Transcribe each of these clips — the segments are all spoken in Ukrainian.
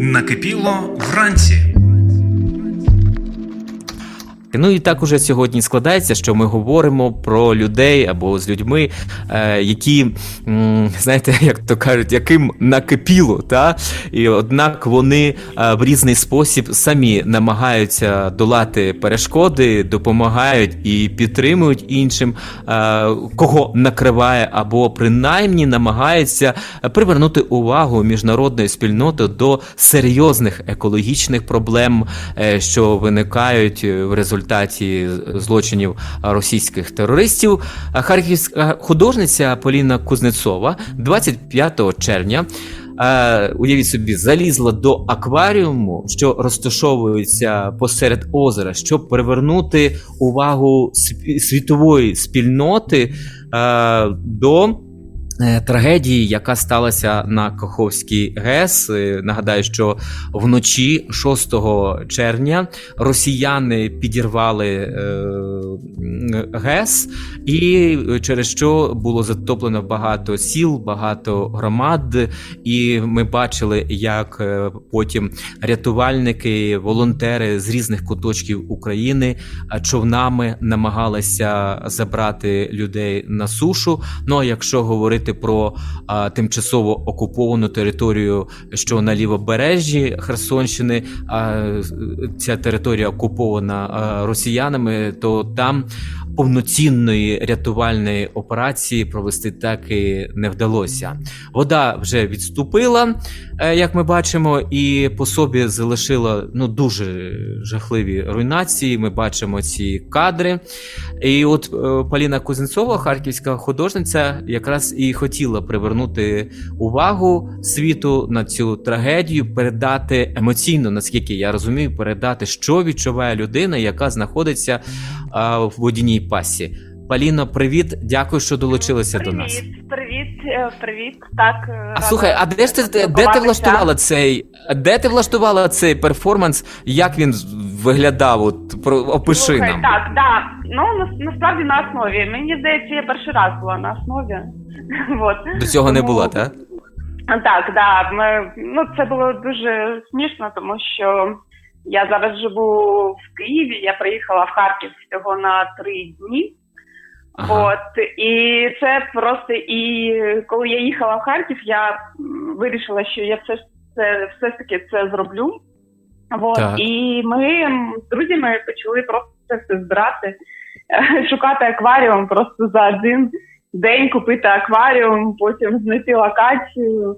Накипіло вранці. Ну і так уже сьогодні складається, що ми говоримо про людей або з людьми, е, які, знаєте, як то кажуть, яким накипіло, та? і однак вони е, в різний спосіб самі намагаються долати перешкоди, допомагають і підтримують іншим, е, кого накриває, або принаймні намагаються привернути увагу міжнародної спільноти до серйозних екологічних проблем, що виникають в результаті злочинів російських терористів. Харківська художниця Поліна Кузнецова 25 червня. е, Уявіть собі, залізла до акваріуму, що розташовується посеред озера, щоб привернути увагу світової спільноти е, до трагедії, яка сталася на Каховській ГЕС. Е, Нагадаю, що вночі 6 червня росіяни підірвали е, ГЕС, і через що було затоплено багато сіл, багато громад. І ми бачили, як е, потім рятувальники, волонтери з різних куточків України е, човнами намагалися забрати людей на сушу. Ну а якщо говорити про а, тимчасово окуповану територію, що на лівобережжі Херсонщини, а, ця територія окупована а, росіянами, то там повноцінної рятувальної операції провести так і не вдалося. Вода вже відступила, е, як ми бачимо, і по собі залишила ну дуже жахливі руйнації. Ми бачимо ці кадри. І от е, Поліна Кузнецова, харківська художниця, якраз і хотіла привернути увагу світу на цю трагедію, передати емоційно, наскільки я розумію, передати, що відчуває людина, яка знаходиться а, в водяній пасі. Поліно, привіт, дякую, що долучилася до нас. Привіт, привіт, е, привіт. Так. е, А слухай, а де ж ти де ти влаштувала цей? Де ти влаштувала цей перформанс? Як він виглядав? От про опиши Слухай, нам. Так, да. Ну на, насправді на основі. Мені здається, я перший раз була на основі. Вот. До цього не було, так? Так, да. Ми, ну це було дуже смішно, тому що я зараз живу в Києві. Я приїхала в Харків всього на три дні. Ага. От і це просто і коли я їхала в Харків, я вирішила, що я все це все ж таки це зроблю. От Так. і ми з друзями почали просто це все збирати, шукати акваріум просто за один день купити акваріум, потім знайти локацію,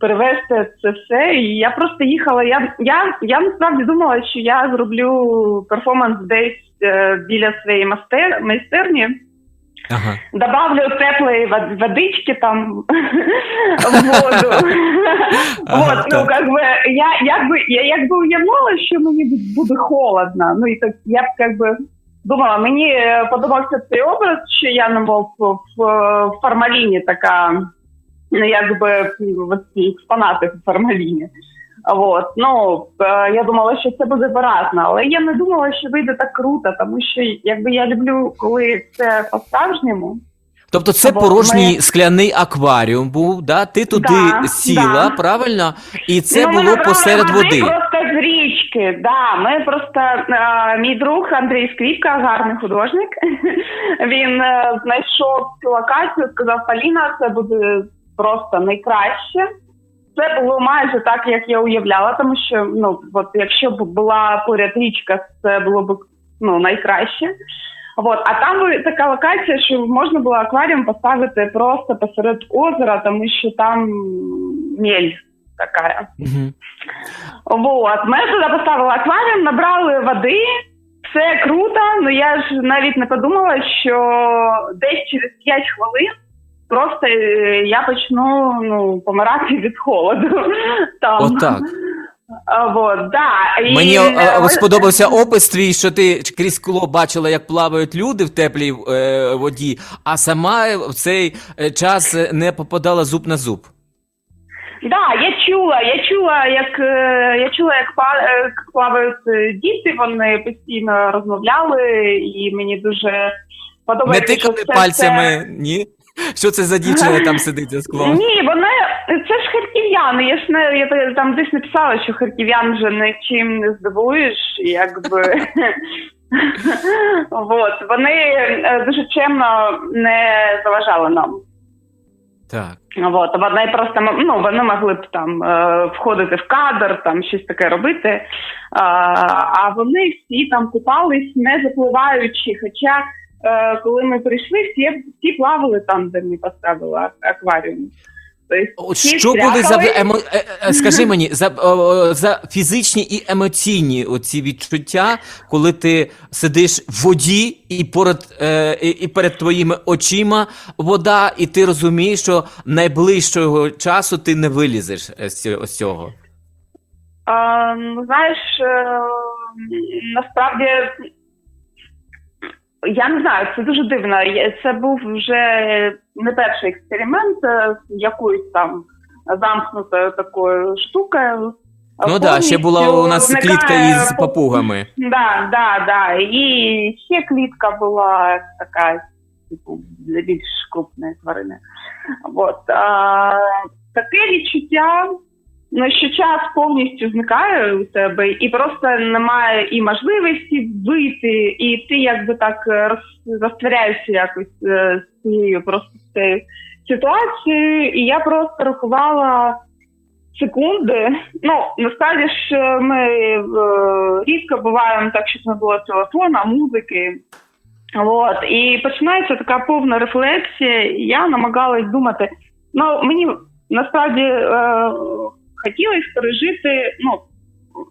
перевезти це все. І я просто їхала. Я я, я насправді думала, що я зроблю перформанс десь е, біля своєї майстер, майстерні. Ага. Добавлю теплої водички там в воду. Ага, Вот, ну как бы я якби я якби уявляла, що мені буде холодно. Ну і так я б как би думала, мені е, подобався цей образ, що я не був в, формаліні така, ну якби м, ці експонати в формаліні. Вот. Ну, е, я думала, що це буде виразно, але я не думала, що вийде так круто, тому що якби я люблю, коли це по-справжньому. Тобто це порожній ми- скляний акваріум був, да? Ти туди Да, сіла, да. правильно? І це Ну, було посеред води. Просто з річки. Да, ми просто е, мій друг Андрій Скріпка, гарний художник. Він е, знайшов цю локацію, сказав Поліна, це буде просто найкраще. Це було майже так, як я уявляла, тому що ну от якщо б була поряд річка, це було б ну найкраще. Вот. А там така локація, що можна було акваріум поставити просто посеред озера, тому що там мель така. Мгм. Вот. Ми туди поставили акваріум, набрали води, все круто, але я ж навіть не подумала, що десь через 5 хвилин просто е, я почну ну, помирати від холоду. Там. Отак. А, Вот, да. І, Мені е, е, сподобався опис твій, що ти крізь скло бачила, як плавають люди в теплій е, воді, а сама в цей час не попадала зуб на зуб. Да, я чула, я чула, як я чула, як плавають діти. Вони постійно розмовляли, і мені дуже Не подобається. що це пальцями, все- ні? Що це за дівчина там сидить за склом? Ні, вони це ж харків'яни. Я ж не я там десь написала, що харків'ян вже нічим не здивуєш, якби. От вони е, дуже чемно не заважали нам. Так. От, вони просто ну, вони могли б там е, входити в кадр, там щось таке робити. А, вони всі там купались, не запливаючи. Хоча, коли ми прийшли, всі, всі плавали там, де ми поставили акваріум. Тобто, От що були за емо... е, е, скажи мені за, за фізичні і емоційні оці відчуття, коли ти сидиш в воді і поряд е, і, перед твоїми очима вода, і ти розумієш, що найближчого часу ти не вилізеш е, з цього- А, знаєш, е, насправді я не знаю, це дуже дивно. Це був вже не перший експеримент е, з якоюсь там замкнутою такою штукою. Ну так, да, ще була у нас Повністю клітка із папугами. Да, да, да. І ще клітка була така, типу, для більш крупної тварини. От, а, таке відчуття, ну, що час повністю зникає у тебе, і просто немає і можливості вийти, і ти якби так е, розтворяєшся якось е, з цією просто цією ситуацією. І я просто рахувала секунди. Ну, насправді ж е, ми рідко буваємо так, щоб не було телефона, музики. От. І починається така повна рефлексія. і Я намагалась думати. Ну, мені насправді хотілося пережити. Ну,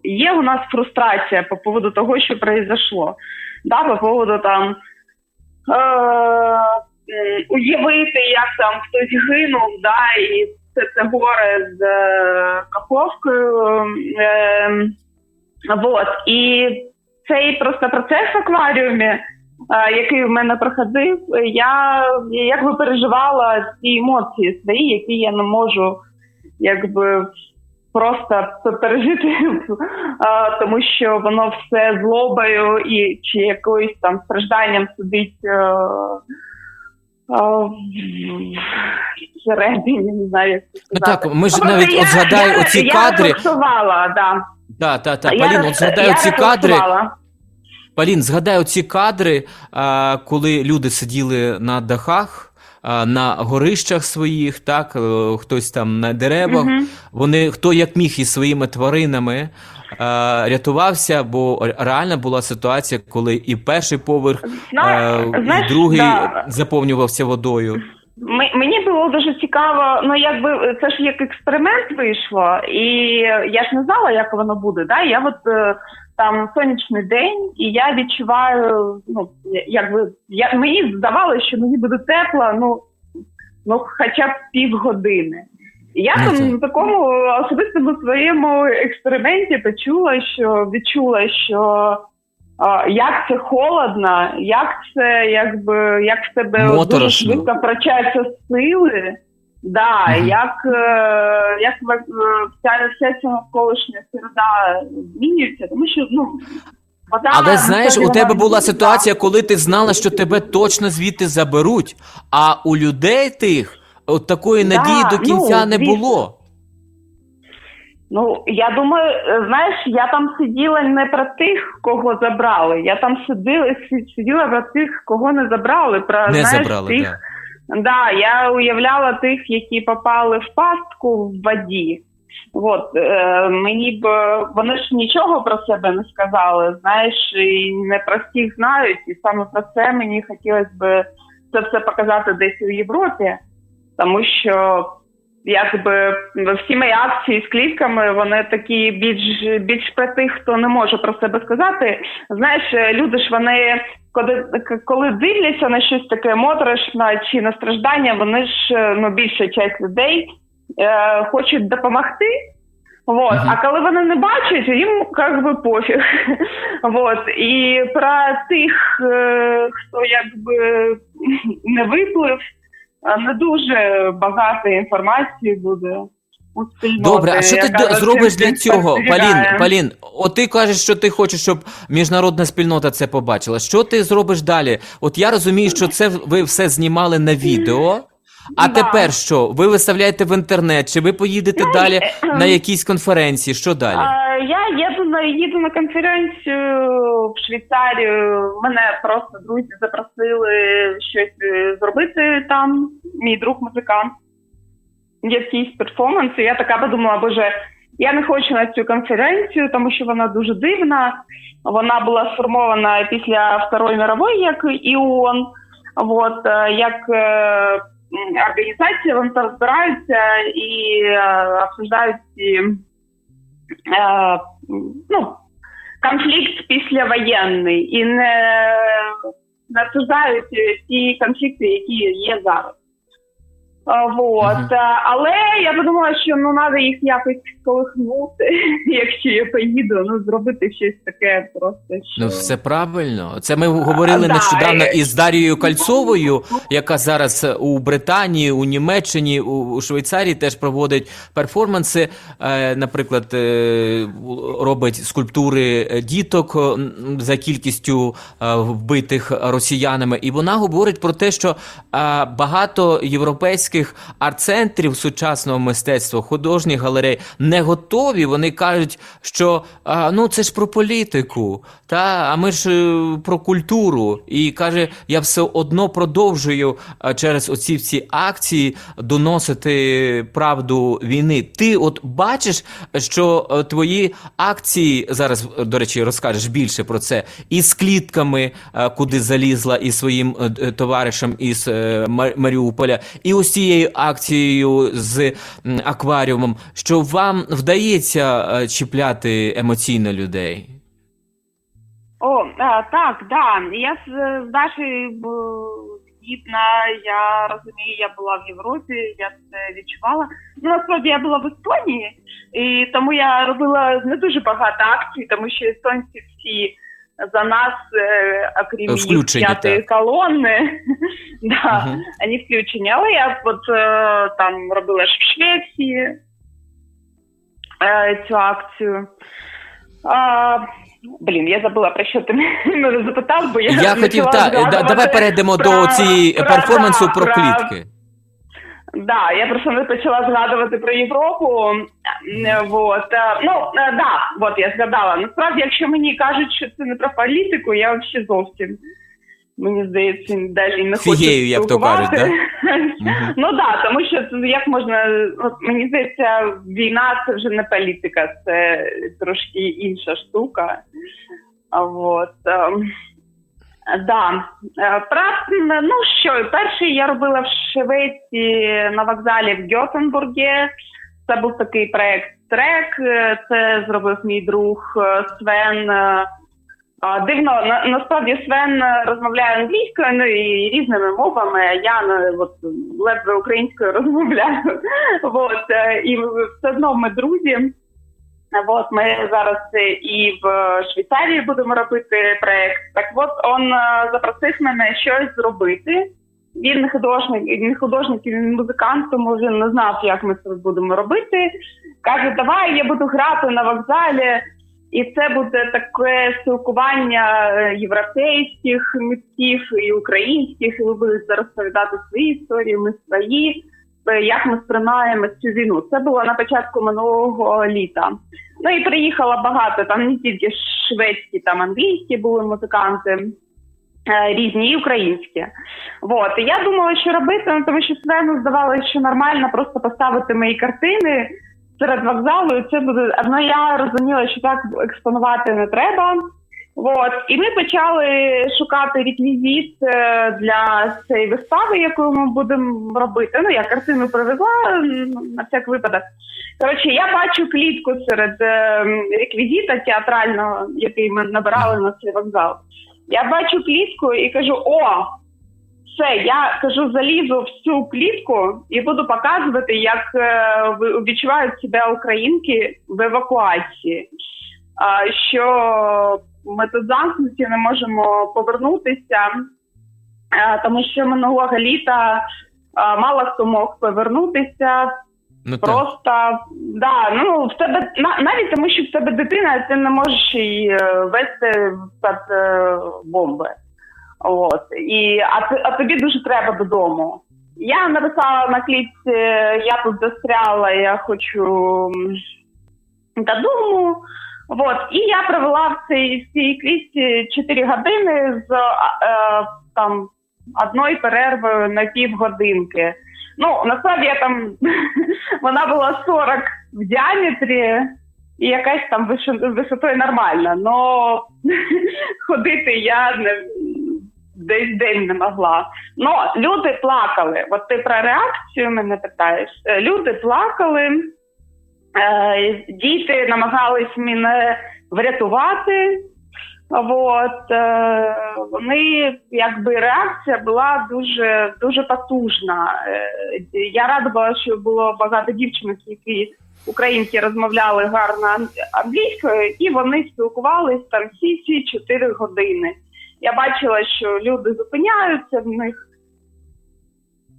є у нас фрустрація по поводу того, що произошло. Да, по поводу там. Е, уявити, як там хтось гинув, да, і це, це горе з е, Каховкою. Е, вот. І цей просто процес в акваріумі, е, який в мене проходив, я, якби переживала ці емоції свої, які я не можу якби просто пережити, тому що воно все злобою і чи якоюсь там стражданням сидить. е, всередині, не знаю, як це Ну так, ми ж навіть я- от згадаю я- оці я кадри. рефлексувала, да. Да, та, та, Я Полін, от згадай я оці кадри. рефлексувала. Полін, згадай оці кадри, а, коли люди сиділи на дахах, на горищах своїх, так, е, хтось там на деревах. Мгм. Вони хто як міг із своїми тваринами рятувався, бо реальна була ситуація, коли і перший поверх, Зна- е, знаєш, і другий да. заповнювався водою. Мені було дуже цікаво, ну якби це ж як експеримент вийшло, і я ж не знала, як воно буде. Да? Я от е, там сонячний день, і я відчуваю, ну якби я мені здавалося, що мені буде тепло, ну ну хоча б півгодини. І я Ну, там на такому особистому своєму експерименті почула, що відчула, що а, як це холодно, як це якби як в тебе дуже швидко втрачаються сили. Да, як, е, як е, вся, вся ця навколишня середа змінюється, тому що ну вода Але знаєш, у тебе була да. ситуація, коли ти знала, що тебе точно звідти заберуть, а у людей тих от такої Да, надії до ну, кінця не звісно. було. Ну, я думаю, е, знаєш, я там сиділа не про тих, кого забрали. Я там сиділа, сиділа про тих, кого не забрали. Про Не знаєш, забрали, тих, так. Да, я уявляла тих, які попали в пастку в воді. От е, мені б вони ж нічого про себе не сказали, знаєш, і не про всіх знають, і саме про це мені хотілося б це все показати десь у Європі, тому що якби всі мої акції з клітками, вони такі більш більш про тих, хто не може про себе сказати. Знаєш, люди ж вони коли, коли дивляться на щось таке моторошне чи на страждання, вони ж е, ну більша часть людей е, хочуть допомогти. Вот. Мгм. А коли вони не бачать, їм як би пофіг. Вот. І про тих, е, хто якби не виплив, е, не дуже багато інформації буде. У спільноти, Добре, а що ти яка за цим зробиш для всім цього? Спостерігає. Полін, от ти кажеш, що ти хочеш, щоб міжнародна спільнота це побачила. Що ти зробиш далі? От я розумію, що це ви все знімали на відео. А Да. тепер що? Ви виставляєте в інтернет, чи ви поїдете Ну, далі е, на якісь конференції? Що далі? А, я їду на їду на конференцію в Швейцарію. Мене просто друзі запросили щось е, зробити там. Мій друг музикант. Є якийсь перформанс, і я така подумала, боже, я не хочу на цю конференцію, тому що вона дуже дивна. Вона була сформована після Второї мирової, як і ООН. Вот, е, як е, організація, вони там збираються і е, обсуждають ну, конфлікт післявоєнний і не обсуждають ті конфлікти, які є зараз. А, Вот. Е, Але я подумала, що ну треба їх якось колихнути, якщо я поїду, ну зробити щось таке просто. Що... Ну, все правильно. Це ми говорили да, нещодавно е, із Дарією Кальцовою, яка зараз у Британії, у Німеччині, у у Швейцарії теж проводить перформанси. Е, Наприклад, е, робить скульптури діток е, за кількістю е, вбитих росіянами. І вона говорить про те, що е, багато європейських арт-центрів сучасного мистецтва, художніх галерей не готові. Вони кажуть, що а, ну це ж про політику, та а ми ж е, про культуру. І каже, я все одно продовжую через оці всі акції доносити правду війни. Ти от бачиш, що е, твої акції зараз, е, до речі, розкажеш більше про це, і з клітками, е, куди залізла і своїм е, товаришем із е, Маріуполя, і ось цією акцією з акваріумом, що вам вдається е, чіпляти емоційно людей. О, а, так, да. Я з, Дашею згідна, я розумію, я була в Європі, я це відчувала. Ну, насправді я була в Естонії, і тому я робила не дуже багато акцій, тому що естонці всі за нас, е, окрім Включені, п'ятої так. колони, да, Мгм. вони включені. Але я от е, там робила ж в Швеції е, цю акцію. А, блін, я забула про що ти мене запитав, бо я Я хотів почала та да, згадувати давай перейдемо про- до цієї про- перформансу да, про клітки. Да, я просто не почала згадувати про Європу. Е, Вот. е, Ну, е, да, от я згадала. Насправді, якщо мені кажуть, що це не про політику, я взагалі зовсім. Мені здається, далі не хочу. Фігею, як то кажуть. Мгм. Ну да, тому що як можна. От, мені здається, війна це вже не політика, це трошки інша штука. А Вот. Да. Е, Про, ну що, перший я робила в Швеції на вокзалі в Гьотенбургі. Це був такий проект трек. е, Це зробив мій друг е, Свен. Дивно, на, насправді Свен розмовляє англійською ну, і різними мовами. Я ну, от, ледве українською розмовляю. От, і все одно ми друзі. От ми зараз е, і в Швейцарії будемо робити проект. Так от он е, запросив мене щось зробити. Він не художник, не художник, він музикант, тому він не знав, як ми це будемо робити. Каже, давай я буду грати на вокзалі, і це буде таке спілкування е, європейських митців і українських, і ви будете розповідати свої історії, ми свої, е, як ми сприймаємо цю війну. Це було на початку минулого літа. Ну і приїхало багато, там не тільки шведські, там англійські були музиканти. е, Різні і українські. Вот. І я думала, що робити, ну, тому що Свену здавалося, що нормально просто поставити мої картини серед вокзалу, і це буде. Ну я розуміла, що так експонувати не треба. Вот. І ми почали шукати реквізит е, для цієї вистави, яку ми будемо робити. Ну, я картину привезла на всяк випадок. Коротше, я бачу клітку серед е, реквізита театрального, який ми набирали на цей вокзал. Я бачу клітку і кажу: о, все, я кажу, залізу в цю клітку і буду показувати, як е, відчувають себе українки в евакуації. Що ми тут замкнуті, не можемо повернутися, е, тому що минулого літа е, мало хто мог повернутися. Ну так. Просто да, ну в тебе на- навіть тому, що в тебе дитина, ти не можеш її е, вести під бомби. От і а, а тобі дуже треба додому. я написала на кліпці Я тут застряла, я хочу додому. Вот. І я провела в цій, в цій кліпці 4 години з е, там одною перервою на півгодинки. Ну, насправді я там вона була 40 в діаметрі, і якась там висотою нормальна. Но ходити я не десь день не могла. Ну, люди плакали. От ти про реакцію мене питаєш. Е, Люди плакали, діти намагались мене врятувати. От, е, вони, якби реакція була дуже дуже потужна. Е, я рада була, що було багато дівчинок, які українки розмовляли гарно англійською, і вони спілкувалися там всі ці 4 години. Я бачила, що люди зупиняються в них.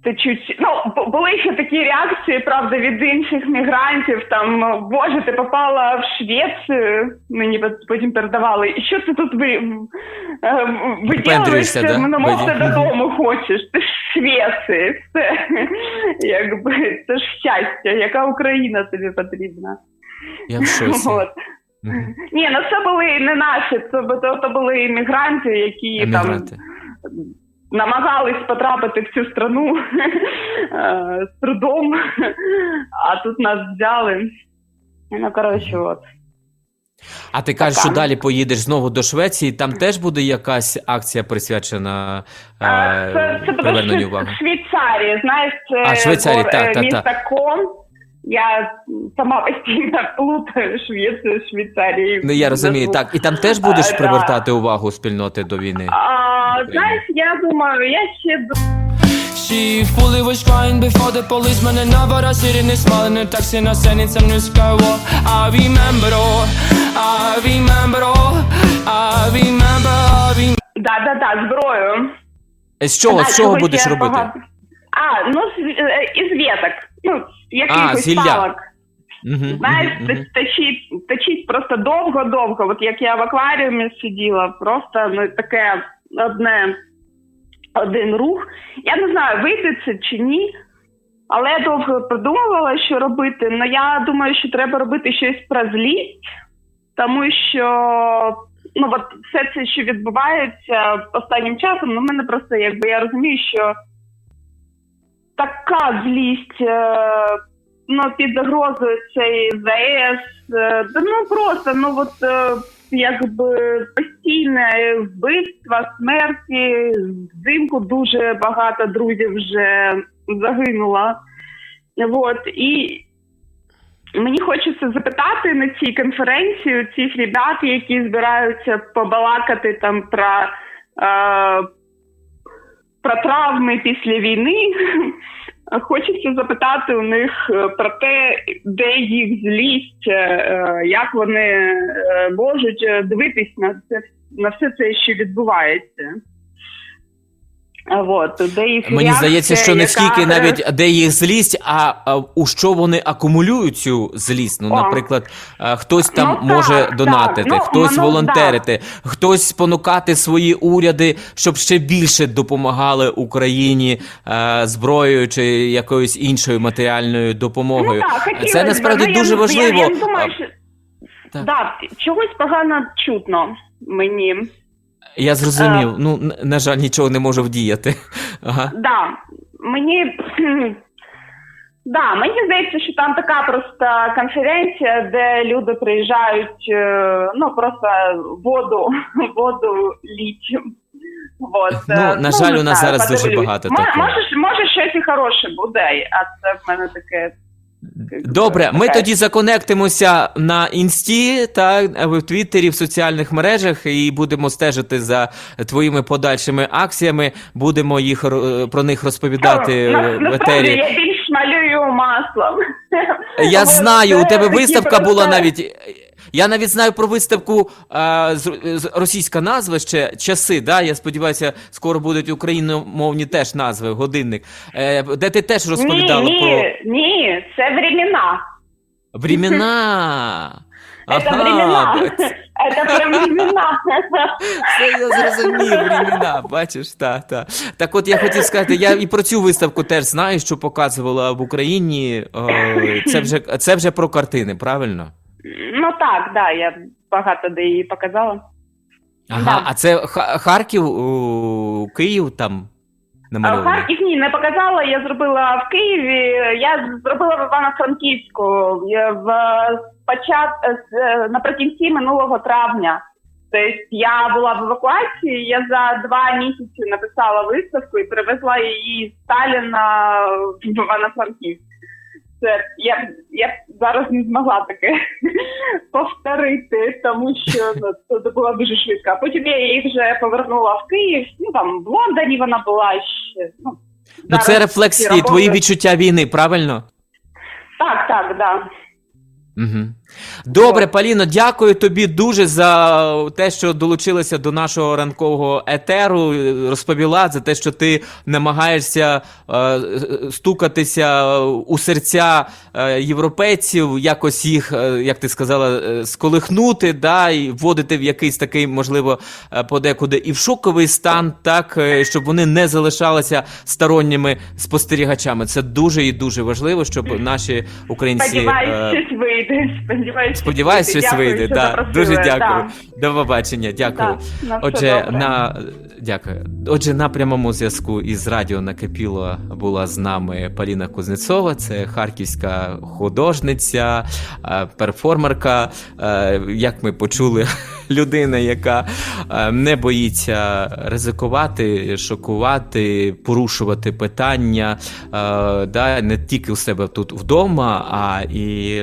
Течуть, ну, були ще такі реакції, правда, від інших мігрантів. Там, Боже, ти попала в Швецію, мені потім передавали. І що ти тут ви, е, Випендрюєшся, да? Ну, ти додому хочеш. Ти ж Швеції. Це, якби, це ж щастя, яка Україна тобі потрібна. Я в шоці. От. Ні, ну це були не наші, це, то, то були іммігранти, які Емігранти. там намагались потрапити в цю страну е, з трудом, а тут нас взяли. Ну, коротше, от. А ти кажеш, що далі поїдеш знову до Швеції, там теж буде якась акція присвячена Е, е, Це, це приверненню уваги. Швейцарії, знаєш, це А, Швейцарії, гор- так, е, так, місто так. Кон. Я сама постійно плутаю Швецію, Швейцарію. Ну я розумію, так. І там теж будеш А, да. привертати увагу спільноти до війни. А, знаєш, я думаю, я ще She fully was crying before the policeman and now but I sitting and smiling and texting us sending some new skywalk I remember all, I remember all, I remember, I remember да, да, да, зброю. З чого, з чого будеш робити? А, ну з, е, із веток. Ну, якихось з гілля. палок. Мгм, Знаєш, точить, точить просто довго-довго. От як я в акваріумі сиділа, просто ну, таке одне, один рух. Я не знаю, вийде це чи ні. Але я довго продумувала, що робити. Ну я думаю, що треба робити щось про злість, тому що ну от все це, що відбувається останнім часом, ну мене просто якби я розумію, що така злість. Е- ну, під загрозою цей ЗАЕС, е, ну просто, ну от е, якби постійне вбивство, смерті, взимку дуже багато друзів вже загинуло. От, і мені хочеться запитати на цій конференції цих ребят, які збираються побалакати там про, про травми після війни. Хочеться запитати у них е, про те, де їх злість, е, е, як вони можуть дивитись на це на все це, що відбувається. От, де їх Мені реакція, здається, що не яка, скільки навіть де їх злість, а, а у що вони акумулюють цю злість. Ну, О. наприклад, хтось там Ну, може так, донатити, так. Ну, хтось ну, волонтерити, хтось спонукати свої уряди, щоб ще більше допомагали Україні е, зброєю чи якоюсь іншою матеріальною допомогою. Ну, так, Це насправді Ну, дуже не- важливо. Я, я думаю, що... Так. Да, чогось погано чутно мені. Я зрозумів. Ну, на жаль, нічого не можу вдіяти. Ага. Да, мені. Да, мені здається, що там така просто конференція, де люди приїжджають, е, ну просто воду, воду літь. Вот. Ну, е, на жаль, у нас зараз дуже багато Мо- такого. Може, може, щось і хороше буде, а це в мене таке. Добре, ми okay. тоді законектимося на інсті та в Твіттері, в соціальних мережах і будемо стежити за твоїми подальшими акціями. Будемо їх про них розповідати На- в етері. Малюю маслом. Я знаю, у тебе виставка була навіть. Я навіть знаю про виставку а, з, з- російська назва ще часи. Да? Я сподіваюся, скоро будуть україномовні теж назви, годинник. Е, де ти теж розповідала ні, про ні, ні, це времена. времена. Це времена. Це- Це про. Це я зрозумів, времена, бачиш, та, та. Так от я хотів сказати, я і про цю виставку теж знаю, що показувала в Україні. Це вже, це вже про картини, правильно? Ну так, да, я багато де її показала. Ага, Да. а це Харків, Київ там А намальовано? Харків не показала. Я зробила в Києві. Я зробила в Івано-Франківську в почат наприкінці минулого травня. Тобто я була в евакуації. Я за два місяці написала виставку і привезла її з Сталіна в Івано-Франківськ. Це я, я зараз не змогла таке повторити, тому що ну, це було дуже швидко. Потім я її вже повернула в Київ. Ну там в Лондоні вона була ще. Ну, Ну це рефлекс рефлексії, ці твої відчуття війни, правильно? Так, так, да. Угу. Добре, Паліно, дякую тобі дуже за те, що долучилася до нашого ранкового етеру. Розповіла за те, що ти намагаєшся е, стукатися у серця е, європейців, якось їх, е, як ти сказала, е, сколихнути, да, і вводити в якийсь такий, можливо, подекуди і в шоковий стан, так, щоб вони не залишалися сторонніми спостерігачами. Це дуже і дуже важливо, щоб наші українці. Сподіваюсь, е, щось вийде. Сподіваюсь, Сподіваюсь, щось Дякую, вийде. що Да. запросили. Дуже дякую. Да. До побачення. Дякую. Да, Отже, на дякую. Отже, на прямому зв'язку із радіо накипіло була з нами Поліна Кузнецова. Це харківська художниця, е, перформерка. е, Як ми почули, людина, яка е, не боїться ризикувати, шокувати, порушувати питання, е, да, не тільки у себе тут вдома, а і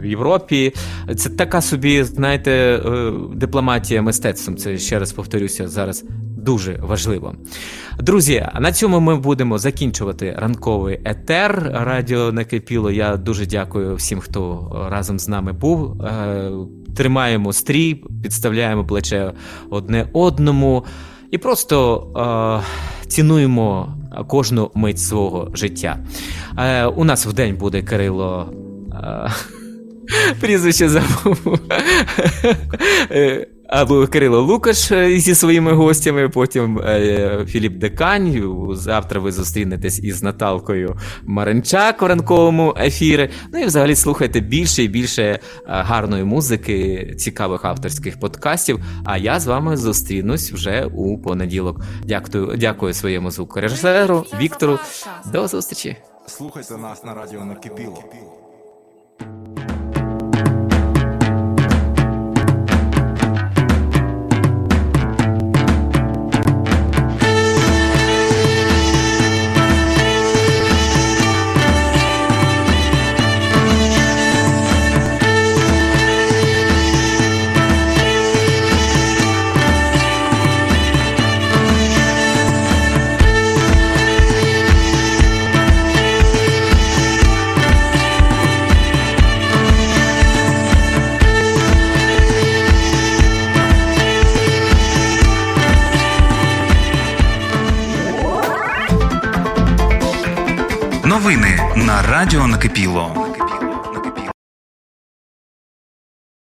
в Європі. Це така собі, знаєте, е, дипломатія мистецтвом. Це ще раз повторюся зараз. Дуже важливо. Друзі, на цьому ми будемо закінчувати ранковий етер. Радіо накипіло. Я дуже дякую всім, хто разом з нами був. Е, Тримаємо стрій, підставляємо плече одне одному і просто е, цінуємо кожну мить свого життя. Е, у нас в день буде Кирило. Е, Прізвище забув. Або Кирило Лукаш е, зі своїми гостями, потім е, Філіп Декань. Завтра ви зустрінетесь із Наталкою Маринчак у ранковому ефірі. Ну і взагалі слухайте більше і більше е, гарної музики, цікавих авторських подкастів. А я з вами зустрінусь вже у понеділок. Дякую, дякую своєму звукорежисеру Віктору. До зустрічі. Слухайте нас на радіо Накипіло. Радіо Накипіло.